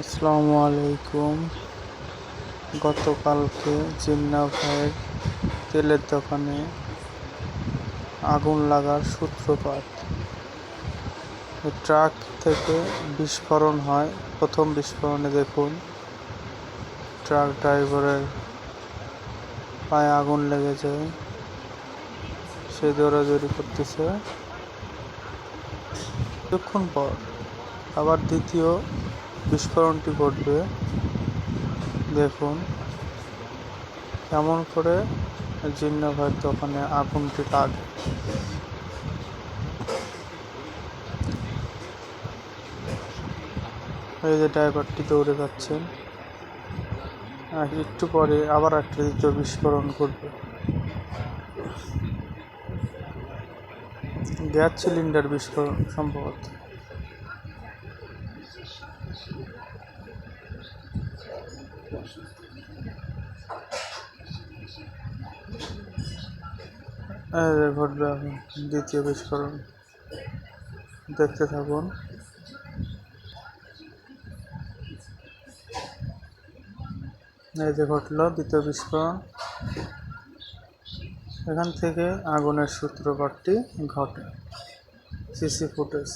আসসালামু আলাইকুম গতকালকে জিন্না ভাইয়ের তেলের দোকানে আগুন লাগার সূত্রপাত। ট্রাক থেকে বিস্ফোরণ হয়। প্রথম বিস্ফোরণে দেখুন, ট্রাক ড্রাইভারের পায়ে আগুন লেগে যায়। সে দৌড়াদৌড়ি করতেছে। কিছুক্ষণ পর আবার দ্বিতীয় বিস্ফোরণটি ঘটবে। দেখুন কেমন করে জিন্না ভাইয়ের দোকানে আগুনটি লাগে এই যে ড্রাইভারটি দৌড়ে যাচ্ছেন। একটু পরে আবার একটা দ্বিতীয় বিস্ফোরণ ঘটবে। গ্যাস সিলিন্ডার বিস্ফোরণ সম্ভবত। ঘটবে এখন দ্বিতীয় বিস্ফোরণ। দেখতে থাকুন। এই যে ঘটলো, দ্বিতীয় বিস্ফোরণ। এখান থেকে আগুনের সূত্রপাতটি ঘটে। CC footage.